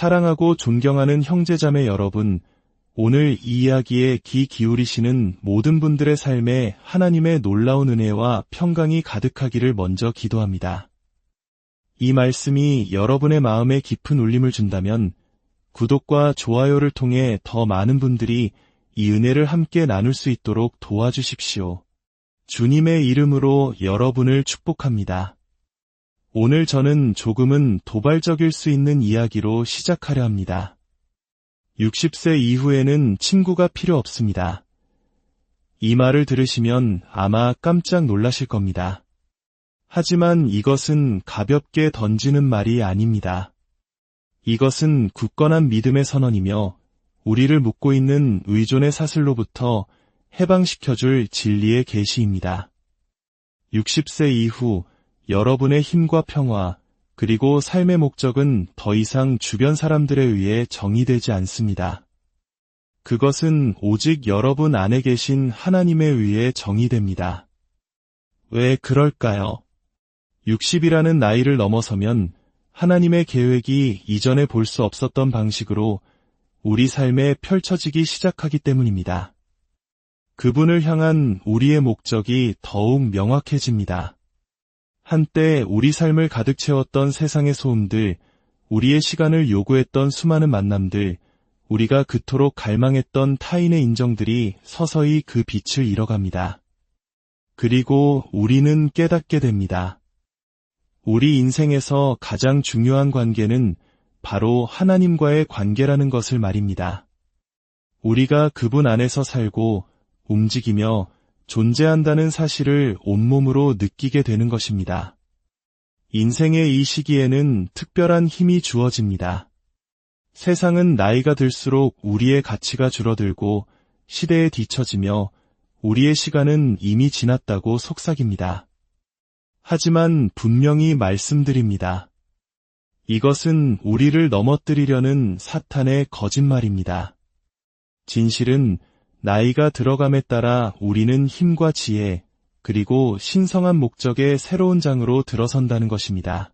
사랑하고 존경하는 형제자매 여러분, 오늘 이 이야기에 귀 기울이시는 모든 분들의 삶에 하나님의 놀라운 은혜와 평강이 가득하기를 먼저 기도합니다. 이 말씀이 여러분의 마음에 깊은 울림을 준다면 구독과 좋아요를 통해 더 많은 분들이 이 은혜를 함께 나눌 수 있도록 도와주십시오. 주님의 이름으로 여러분을 축복합니다. 오늘 저는 조금은 도발적일 수 있는 이야기로 시작하려 합니다. 60세 이후에는 친구가 필요 없습니다. 이 말을 들으시면 아마 깜짝 놀라실 겁니다. 하지만 이것은 가볍게 던지는 말이 아닙니다. 이것은 굳건한 믿음의 선언이며 우리를 묶고 있는 의존의 사슬로부터 해방시켜줄 진리의 계시입니다. 60세 이후 여러분의 힘과 평화, 그리고 삶의 목적은 더 이상 주변 사람들에 의해 정의되지 않습니다. 그것은 오직 여러분 안에 계신 하나님에 의해 정의됩니다. 왜 그럴까요? 60이라는 나이를 넘어서면 하나님의 계획이 이전에 볼 수 없었던 방식으로 우리 삶에 펼쳐지기 시작하기 때문입니다. 그분을 향한 우리의 목적이 더욱 명확해집니다. 한때 우리 삶을 가득 채웠던 세상의 소음들, 우리의 시간을 요구했던 수많은 만남들, 우리가 그토록 갈망했던 타인의 인정들이 서서히 그 빛을 잃어갑니다. 그리고 우리는 깨닫게 됩니다. 우리 인생에서 가장 중요한 관계는 바로 하나님과의 관계라는 것을 말입니다. 우리가 그분 안에서 살고 움직이며 존재한다는 사실을 온몸으로 느끼게 되는 것입니다. 인생의 이 시기에는 특별한 힘이 주어집니다. 세상은 나이가 들수록 우리의 가치가 줄어들고 시대에 뒤처지며 우리의 시간은 이미 지났다고 속삭입니다. 하지만 분명히 말씀드립니다. 이것은 우리를 넘어뜨리려는 사탄의 거짓말입니다. 진실은 나이가 들어감에 따라 우리는 힘과 지혜, 그리고 신성한 목적의 새로운 장으로 들어선다는 것입니다.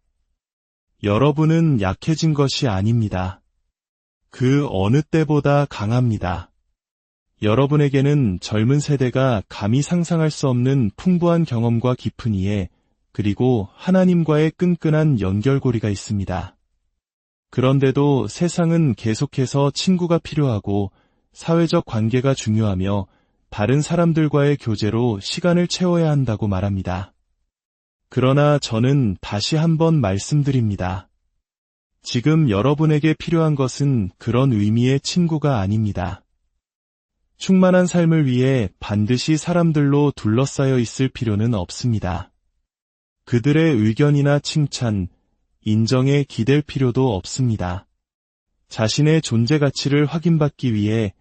여러분은 약해진 것이 아닙니다. 그 어느 때보다 강합니다. 여러분에게는 젊은 세대가 감히 상상할 수 없는 풍부한 경험과 깊은 이해, 그리고 하나님과의 끈끈한 연결고리가 있습니다. 그런데도 세상은 계속해서 친구가 필요하고 사회적 관계가 중요하며 다른 사람들과의 교제로 시간을 채워야 한다고 말합니다. 그러나 저는 다시 한번 말씀드립니다. 지금 여러분에게 필요한 것은 그런 의미의 친구가 아닙니다. 충만한 삶을 위해 반드시 사람들로 둘러싸여 있을 필요는 없습니다. 그들의 의견이나 칭찬, 인정에 기댈 필요도 없습니다. 자신의 존재 가치를 확인받기 위해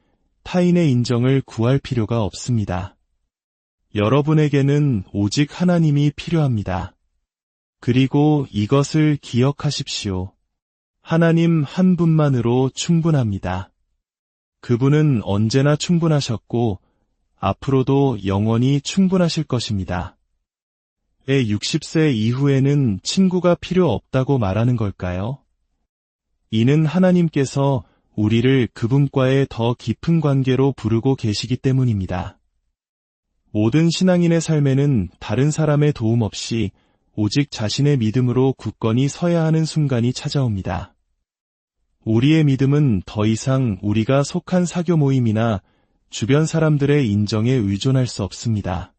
타인의 인정을 구할 필요가 없습니다. 여러분에게는 오직 하나님이 필요합니다. 그리고 이것을 기억하십시오. 하나님 한 분만으로 충분합니다. 그분은 언제나 충분하셨고 앞으로도 영원히 충분하실 것입니다. 왜 60세 이후에는 친구가 필요 없다고 말하는 걸까요? 이는 하나님께서 우리를 그분과의 더 깊은 관계로 부르고 계시기 때문입니다. 모든 신앙인의 삶에는 다른 사람의 도움 없이 오직 자신의 믿음으로 굳건히 서야 하는 순간이 찾아옵니다. 우리의 믿음은 더 이상 우리가 속한 사교 모임이나 주변 사람들의 인정에 의존할 수 없습니다.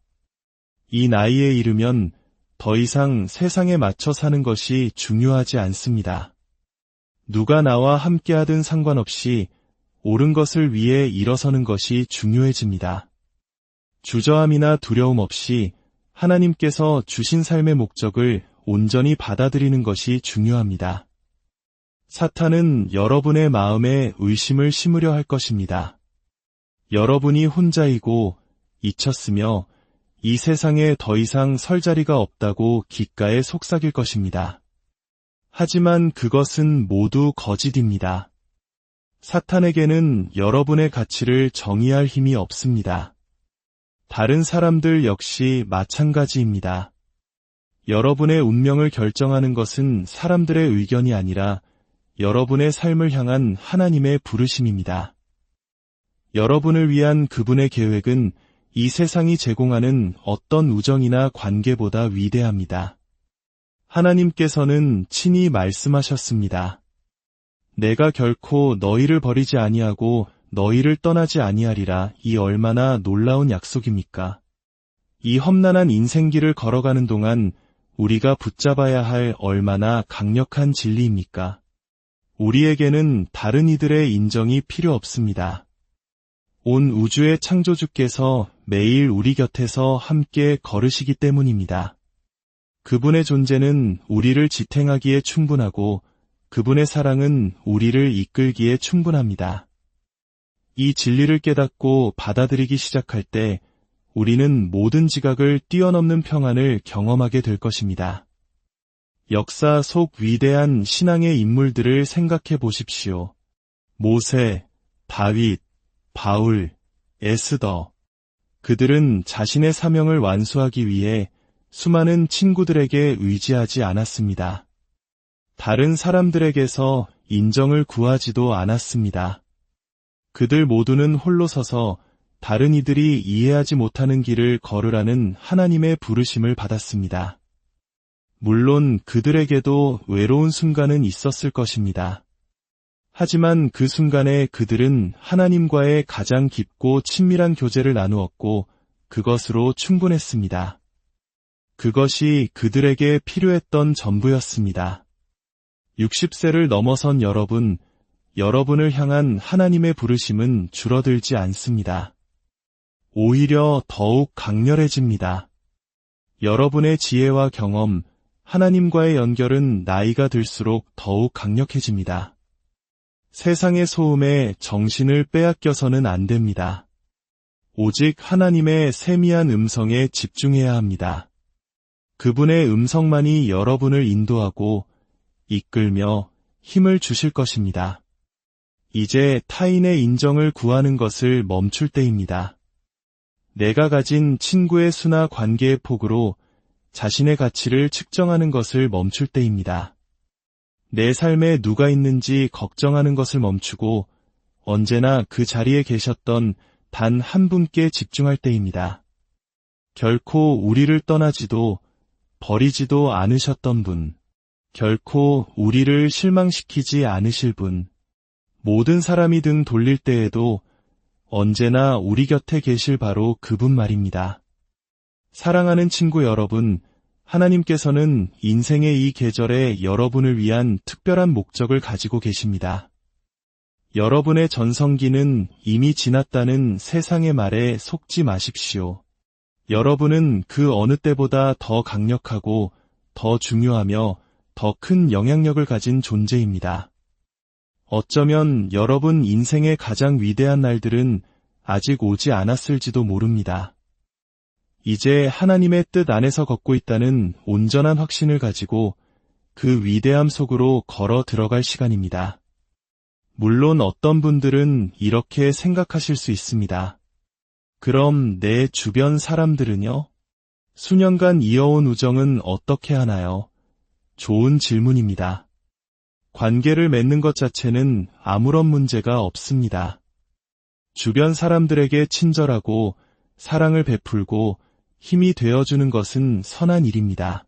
이 나이에 이르면 더 이상 세상에 맞춰 사는 것이 중요하지 않습니다. 누가 나와 함께하든 상관없이 옳은 것을 위해 일어서는 것이 중요해집니다. 주저함이나 두려움 없이 하나님께서 주신 삶의 목적을 온전히 받아들이는 것이 중요합니다. 사탄은 여러분의 마음에 의심을 심으려 할 것입니다. 여러분이 혼자이고 잊혔으며 이 세상에 더 이상 설 자리가 없다고 귓가에 속삭일 것입니다. 하지만 그것은 모두 거짓입니다. 사탄에게는 여러분의 가치를 정의할 힘이 없습니다. 다른 사람들 역시 마찬가지입니다. 여러분의 운명을 결정하는 것은 사람들의 의견이 아니라 여러분의 삶을 향한 하나님의 부르심입니다. 여러분을 위한 그분의 계획은 이 세상이 제공하는 어떤 우정이나 관계보다 위대합니다. 하나님께서는 친히 말씀하셨습니다. 내가 결코 너희를 버리지 아니하고 너희를 떠나지 아니하리라 이 얼마나 놀라운 약속입니까? 이 험난한 인생길을 걸어가는 동안 우리가 붙잡아야 할 얼마나 강력한 진리입니까? 우리에게는 다른 이들의 인정이 필요 없습니다. 온 우주의 창조주께서 매일 우리 곁에서 함께 걸으시기 때문입니다. 그분의 존재는 우리를 지탱하기에 충분하고 그분의 사랑은 우리를 이끌기에 충분합니다. 이 진리를 깨닫고 받아들이기 시작할 때 우리는 모든 지각을 뛰어넘는 평안을 경험하게 될 것입니다. 역사 속 위대한 신앙의 인물들을 생각해 보십시오. 모세, 다윗, 바울, 에스더. 그들은 자신의 사명을 완수하기 위해 수많은 친구들에게 의지하지 않았습니다. 다른 사람들에게서 인정을 구하지도 않았습니다. 그들 모두는 홀로 서서 다른 이들이 이해하지 못하는 길을 걸으라는 하나님의 부르심을 받았습니다. 물론 그들에게도 외로운 순간은 있었을 것입니다. 하지만 그 순간에 그들은 하나님과의 가장 깊고 친밀한 교제를 나누었고 그것으로 충분했습니다. 그것이 그들에게 필요했던 전부였습니다. 60세를 넘어선 여러분, 여러분을 향한 하나님의 부르심은 줄어들지 않습니다. 오히려 더욱 강렬해집니다. 여러분의 지혜와 경험, 하나님과의 연결은 나이가 들수록 더욱 강력해집니다. 세상의 소음에 정신을 빼앗겨서는 안 됩니다. 오직 하나님의 세미한 음성에 집중해야 합니다. 그분의 음성만이 여러분을 인도하고 이끌며 힘을 주실 것입니다. 이제 타인의 인정을 구하는 것을 멈출 때입니다. 내가 가진 친구의 수나 관계의 폭으로 자신의 가치를 측정하는 것을 멈출 때입니다. 내 삶에 누가 있는지 걱정하는 것을 멈추고 언제나 그 자리에 계셨던 단 한 분께 집중할 때입니다. 결코 우리를 떠나지도 버리지도 않으셨던 분, 결코 우리를 실망시키지 않으실 분, 모든 사람이 등 돌릴 때에도 언제나 우리 곁에 계실 바로 그분 말입니다. 사랑하는 친구 여러분, 하나님께서는 인생의 이 계절에 여러분을 위한 특별한 목적을 가지고 계십니다. 여러분의 전성기는 이미 지났다는 세상의 말에 속지 마십시오. 여러분은 그 어느 때보다 더 강력하고 더 중요하며 더 큰 영향력을 가진 존재입니다. 어쩌면 여러분 인생의 가장 위대한 날들은 아직 오지 않았을지도 모릅니다. 이제 하나님의 뜻 안에서 걷고 있다는 온전한 확신을 가지고 그 위대함 속으로 걸어 들어갈 시간입니다. 물론 어떤 분들은 이렇게 생각하실 수 있습니다. 그럼 내 주변 사람들은요? 수년간 이어온 우정은 어떻게 하나요? 좋은 질문입니다. 관계를 맺는 것 자체는 아무런 문제가 없습니다. 주변 사람들에게 친절하고 사랑을 베풀고 힘이 되어주는 것은 선한 일입니다.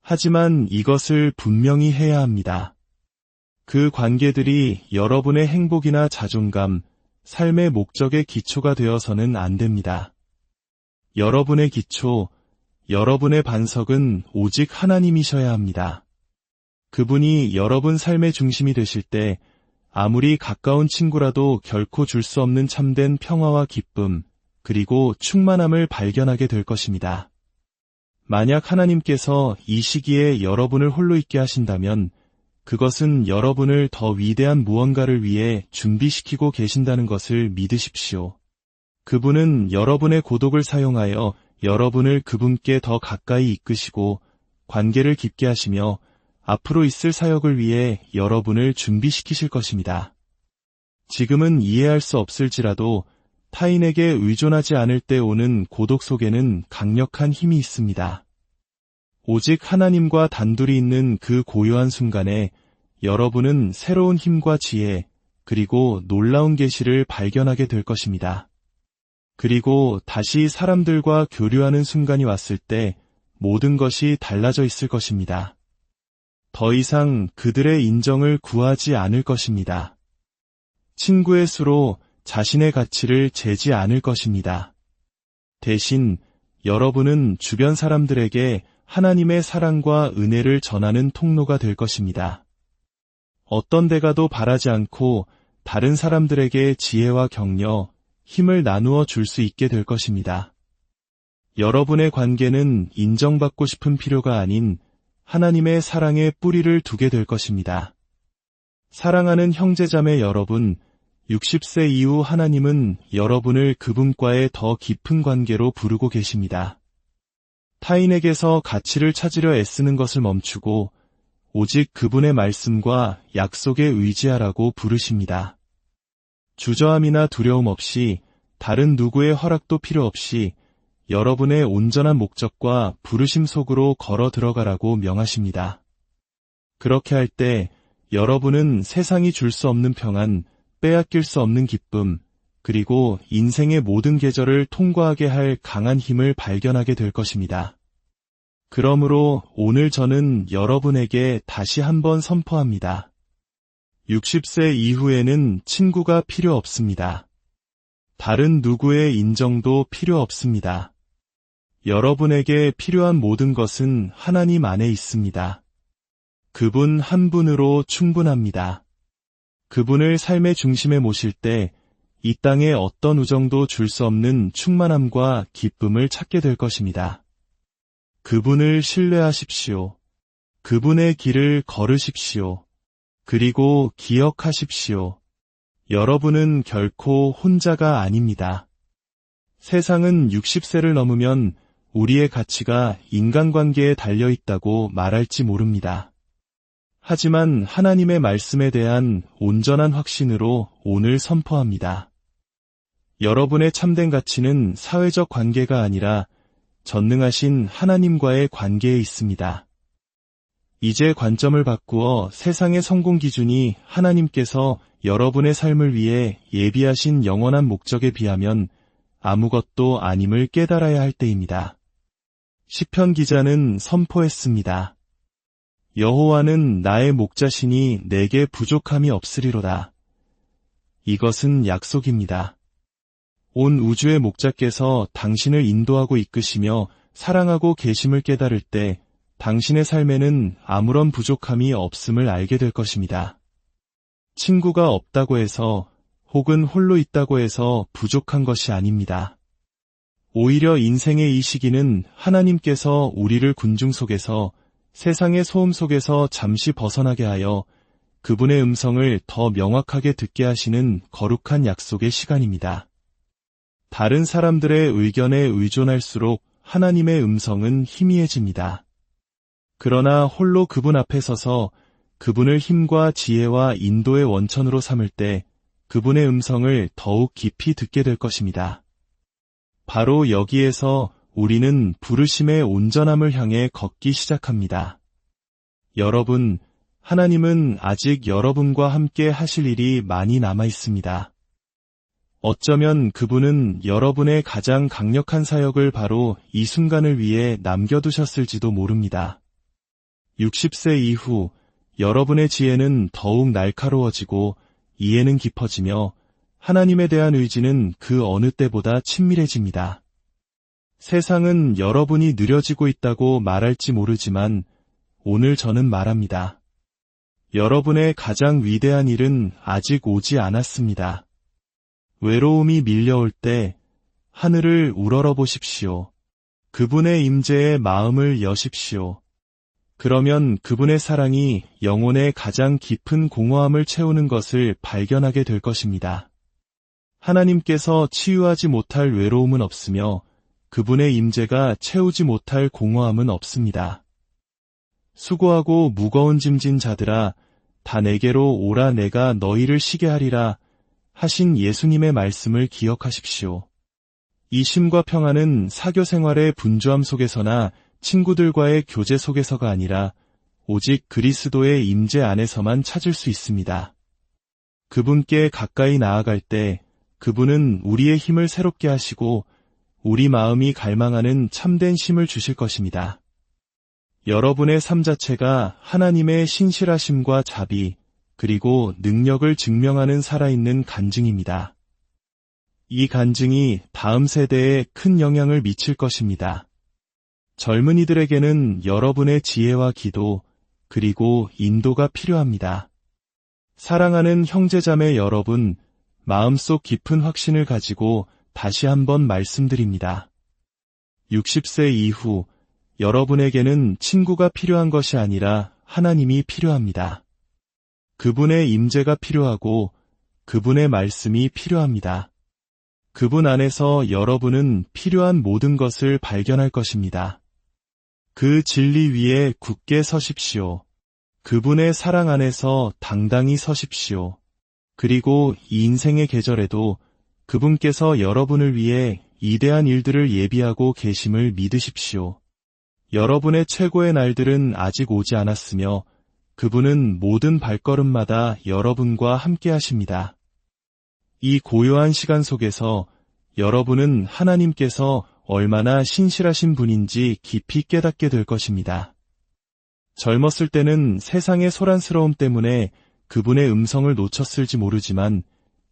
하지만 이것을 분명히 해야 합니다. 그 관계들이 여러분의 행복이나 자존감, 삶의 목적의 기초가 되어서는 안 됩니다. 여러분의 기초, 여러분의 반석은 오직 하나님이셔야 합니다. 그분이 여러분 삶의 중심이 되실 때 아무리 가까운 친구라도 결코 줄 수 없는 참된 평화와 기쁨, 그리고 충만함을 발견하게 될 것입니다. 만약 하나님께서 이 시기에 여러분을 홀로 있게 하신다면 그것은 여러분을 더 위대한 무언가를 위해 준비시키고 계신다는 것을 믿으십시오. 그분은 여러분의 고독을 사용하여 여러분을 그분께 더 가까이 이끄시고 관계를 깊게 하시며 앞으로 있을 사역을 위해 여러분을 준비시키실 것입니다. 지금은 이해할 수 없을지라도 타인에게 의존하지 않을 때 오는 고독 속에는 강력한 힘이 있습니다. 오직 하나님과 단둘이 있는 그 고요한 순간에 여러분은 새로운 힘과 지혜, 그리고 놀라운 계시를 발견하게 될 것입니다. 그리고 다시 사람들과 교류하는 순간이 왔을 때 모든 것이 달라져 있을 것입니다. 더 이상 그들의 인정을 구하지 않을 것입니다. 친구의 수로 자신의 가치를 재지 않을 것입니다. 대신 여러분은 주변 사람들에게 하나님의 사랑과 은혜를 전하는 통로가 될 것입니다. 어떤 대가도 바라지 않고 다른 사람들에게 지혜와 격려, 힘을 나누어 줄 수 있게 될 것입니다. 여러분의 관계는 인정받고 싶은 필요가 아닌 하나님의 사랑에 뿌리를 두게 될 것입니다. 사랑하는 형제자매 여러분, 60세 이후 하나님은 여러분을 그분과의 더 깊은 관계로 부르고 계십니다. 타인에게서 가치를 찾으려 애쓰는 것을 멈추고 오직 그분의 말씀과 약속에 의지하라고 부르십니다. 주저함이나 두려움 없이 다른 누구의 허락도 필요 없이 여러분의 온전한 목적과 부르심 속으로 걸어 들어가라고 명하십니다. 그렇게 할 때 여러분은 세상이 줄 수 없는 평안, 빼앗길 수 없는 기쁨, 그리고 인생의 모든 계절을 통과하게 할 강한 힘을 발견하게 될 것입니다. 그러므로 오늘 저는 여러분에게 다시 한번 선포합니다. 60세 이후에는 친구가 필요 없습니다. 다른 누구의 인정도 필요 없습니다. 여러분에게 필요한 모든 것은 하나님 안에 있습니다. 그분 한 분으로 충분합니다. 그분을 삶의 중심에 모실 때 이 땅에 어떤 우정도 줄 수 없는 충만함과 기쁨을 찾게 될 것입니다. 그분을 신뢰하십시오. 그분의 길을 걸으십시오. 그리고 기억하십시오. 여러분은 결코 혼자가 아닙니다. 세상은 60세를 넘으면 우리의 가치가 인간관계에 달려 있다고 말할지 모릅니다. 하지만 하나님의 말씀에 대한 온전한 확신으로 오늘 선포합니다. 여러분의 참된 가치는 사회적 관계가 아니라 전능하신 하나님과의 관계에 있습니다. 이제 관점을 바꾸어 세상의 성공 기준이 하나님께서 여러분의 삶을 위해 예비하신 영원한 목적에 비하면 아무것도 아님을 깨달아야 할 때입니다. 시편 기자는 선포했습니다. 여호와는 나의 목자시니 내게 부족함이 없으리로다. 이것은 약속입니다. 온 우주의 목자께서 당신을 인도하고 이끄시며 사랑하고 계심을 깨달을 때 당신의 삶에는 아무런 부족함이 없음을 알게 될 것입니다. 친구가 없다고 해서 혹은 홀로 있다고 해서 부족한 것이 아닙니다. 오히려 인생의 이 시기는 하나님께서 우리를 군중 속에서 세상의 소음 속에서 잠시 벗어나게 하여 그분의 음성을 더 명확하게 듣게 하시는 거룩한 약속의 시간입니다. 다른 사람들의 의견에 의존할수록 하나님의 음성은 희미해집니다. 그러나 홀로 그분 앞에 서서 그분을 힘과 지혜와 인도의 원천으로 삼을 때 그분의 음성을 더욱 깊이 듣게 될 것입니다. 바로 여기에서 우리는 부르심의 온전함을 향해 걷기 시작합니다. 여러분, 하나님은 아직 여러분과 함께 하실 일이 많이 남아 있습니다. 어쩌면 그분은 여러분의 가장 강력한 사역을 바로 이 순간을 위해 남겨두셨을지도 모릅니다. 60세 이후 여러분의 지혜는 더욱 날카로워지고 이해는 깊어지며 하나님에 대한 의지는 그 어느 때보다 친밀해집니다. 세상은 여러분이 느려지고 있다고 말할지 모르지만 오늘 저는 말합니다. 여러분의 가장 위대한 일은 아직 오지 않았습니다. 외로움이 밀려올 때 하늘을 우러러 보십시오. 그분의 임재에 마음을 여십시오. 그러면 그분의 사랑이 영혼의 가장 깊은 공허함을 채우는 것을 발견하게 될 것입니다. 하나님께서 치유하지 못할 외로움은 없으며 그분의 임재가 채우지 못할 공허함은 없습니다. 수고하고 무거운 짐진 자들아 다 내게로 오라 내가 너희를 쉬게 하리라 하신 예수님의 말씀을 기억하십시오. 이 쉼과 평안은 사교 생활의 분주함 속에서나 친구들과의 교제 속에서가 아니라 오직 그리스도의 임재 안에서만 찾을 수 있습니다. 그분께 가까이 나아갈 때 그분은 우리의 힘을 새롭게 하시고 우리 마음이 갈망하는 참된 힘을 주실 것입니다. 여러분의 삶 자체가 하나님의 신실하심과 자비, 그리고 능력을 증명하는 살아있는 간증입니다. 이 간증이 다음 세대에 큰 영향을 미칠 것입니다. 젊은이들에게는 여러분의 지혜와 기도, 그리고 인도가 필요합니다. 사랑하는 형제자매 여러분, 마음속 깊은 확신을 가지고 다시 한번 말씀드립니다. 60세 이후 여러분에게는 친구가 필요한 것이 아니라 하나님이 필요합니다. 그분의 임재가 필요하고 그분의 말씀이 필요합니다. 그분 안에서 여러분은 필요한 모든 것을 발견할 것입니다. 그 진리 위에 굳게 서십시오. 그분의 사랑 안에서 당당히 서십시오. 그리고 이 인생의 계절에도 그분께서 여러분을 위해 이대한 일들을 예비하고 계심을 믿으십시오. 여러분의 최고의 날들은 아직 오지 않았으며 그분은 모든 발걸음마다 여러분과 함께 하십니다. 이 고요한 시간 속에서 여러분은 하나님께서 얼마나 신실하신 분인지 깊이 깨닫게 될 것입니다. 젊었을 때는 세상의 소란스러움 때문에 그분의 음성을 놓쳤을지 모르지만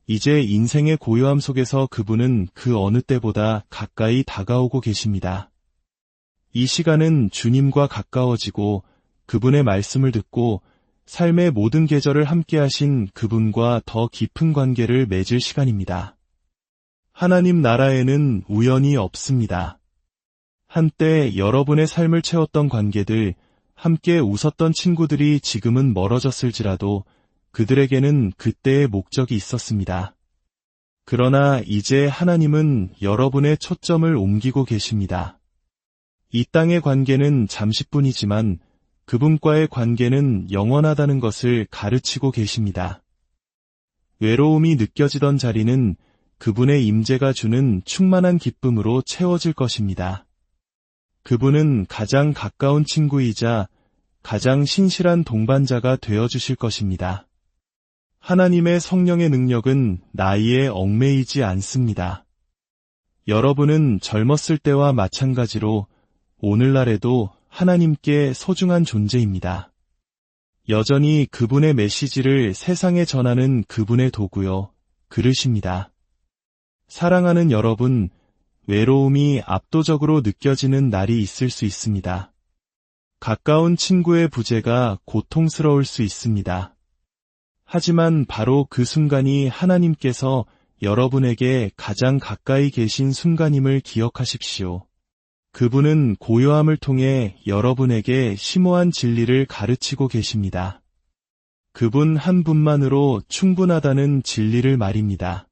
이제 인생의 고요함 속에서 그분은 그 어느 때보다 가까이 다가오고 계십니다. 이 시간은 주님과 가까워지고 그분의 말씀을 듣고 삶의 모든 계절을 함께 하신 그분과 더 깊은 관계를 맺을 시간입니다. 하나님 나라에는 우연이 없습니다. 한때 여러분의 삶을 채웠던 관계들, 함께 웃었던 친구들이 지금은 멀어졌을지라도 그들에게는 그때의 목적이 있었습니다. 그러나 이제 하나님은 여러분의 초점을 옮기고 계십니다. 이 땅의 관계는 잠시뿐이지만 그분과의 관계는 영원하다는 것을 가르치고 계십니다. 외로움이 느껴지던 자리는 그분의 임재가 주는 충만한 기쁨으로 채워질 것입니다. 그분은 가장 가까운 친구이자 가장 신실한 동반자가 되어 주실 것입니다. 하나님의 성령의 능력은 나이에 얽매이지 않습니다. 여러분은 젊었을 때와 마찬가지로 오늘날에도 하나님께 소중한 존재입니다. 여전히 그분의 메시지를 세상에 전하는 그분의 도구요, 그릇입니다. 사랑하는 여러분, 외로움이 압도적으로 느껴지는 날이 있을 수 있습니다. 가까운 친구의 부재가 고통스러울 수 있습니다. 하지만 바로 그 순간이 하나님께서 여러분에게 가장 가까이 계신 순간임을 기억하십시오. 그분은 고요함을 통해 여러분에게 심오한 진리를 가르치고 계십니다. 그분 한 분만으로 충분하다는 진리를 말입니다.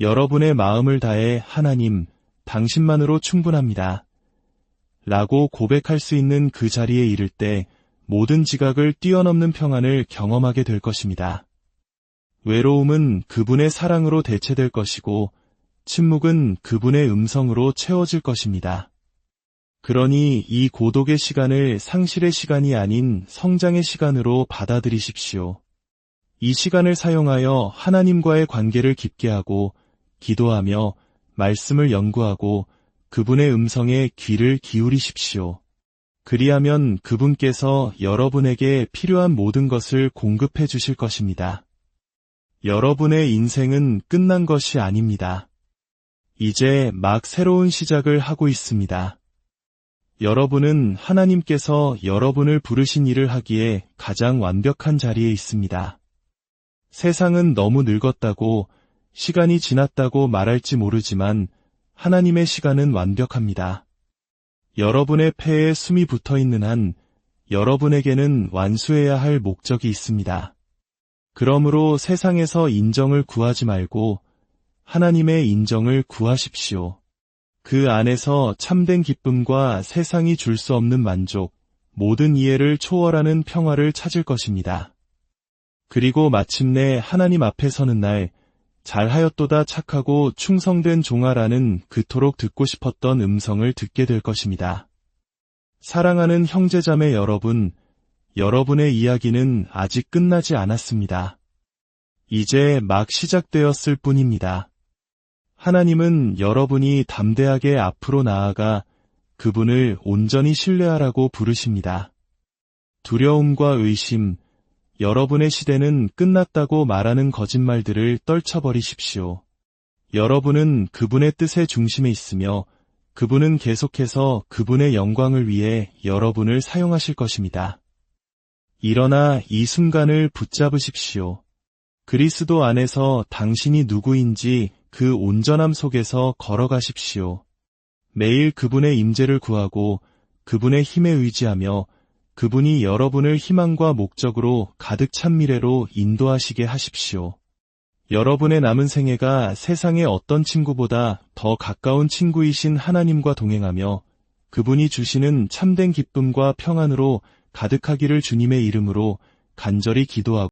여러분의 마음을 다해 하나님, 당신만으로 충분합니다. 라고 고백할 수 있는 그 자리에 이를 때 모든 지각을 뛰어넘는 평안을 경험하게 될 것입니다. 외로움은 그분의 사랑으로 대체될 것이고 침묵은 그분의 음성으로 채워질 것입니다. 그러니 이 고독의 시간을 상실의 시간이 아닌 성장의 시간으로 받아들이십시오. 이 시간을 사용하여 하나님과의 관계를 깊게 하고 기도하며 말씀을 연구하고 그분의 음성에 귀를 기울이십시오. 그리하면 그분께서 여러분에게 필요한 모든 것을 공급해 주실 것입니다. 여러분의 인생은 끝난 것이 아닙니다. 이제 막 새로운 시작을 하고 있습니다. 여러분은 하나님께서 여러분을 부르신 일을 하기에 가장 완벽한 자리에 있습니다. 세상은 너무 늙었다고 시간이 지났다고 말할지 모르지만 하나님의 시간은 완벽합니다. 여러분의 폐에 숨이 붙어 있는 한 여러분에게는 완수해야 할 목적이 있습니다. 그러므로 세상에서 인정을 구하지 말고 하나님의 인정을 구하십시오. 그 안에서 참된 기쁨과 세상이 줄 수 없는 만족, 모든 이해를 초월하는 평화를 찾을 것입니다. 그리고 마침내 하나님 앞에 서는 날 잘하였도다 착하고 충성된 종아라는 그토록 듣고 싶었던 음성을 듣게 될 것입니다. 사랑하는 형제자매 여러분, 여러분의 이야기는 아직 끝나지 않았습니다. 이제 막 시작되었을 뿐입니다. 하나님은 여러분이 담대하게 앞으로 나아가 그분을 온전히 신뢰하라고 부르십니다. 두려움과 의심, 여러분의 시대는 끝났다고 말하는 거짓말들을 떨쳐버리십시오. 여러분은 그분의 뜻의 중심에 있으며 그분은 계속해서 그분의 영광을 위해 여러분을 사용하실 것입니다. 일어나 이 순간을 붙잡으십시오. 그리스도 안에서 당신이 누구인지 그 온전함 속에서 걸어가십시오. 매일 그분의 임재를 구하고 그분의 힘에 의지하며 그분이 여러분을 희망과 목적으로 가득 찬 미래로 인도하시게 하십시오. 여러분의 남은 생애가 세상의 어떤 친구보다 더 가까운 친구이신 하나님과 동행하며 그분이 주시는 참된 기쁨과 평안으로 가득하기를 주님의 이름으로 간절히 기도하고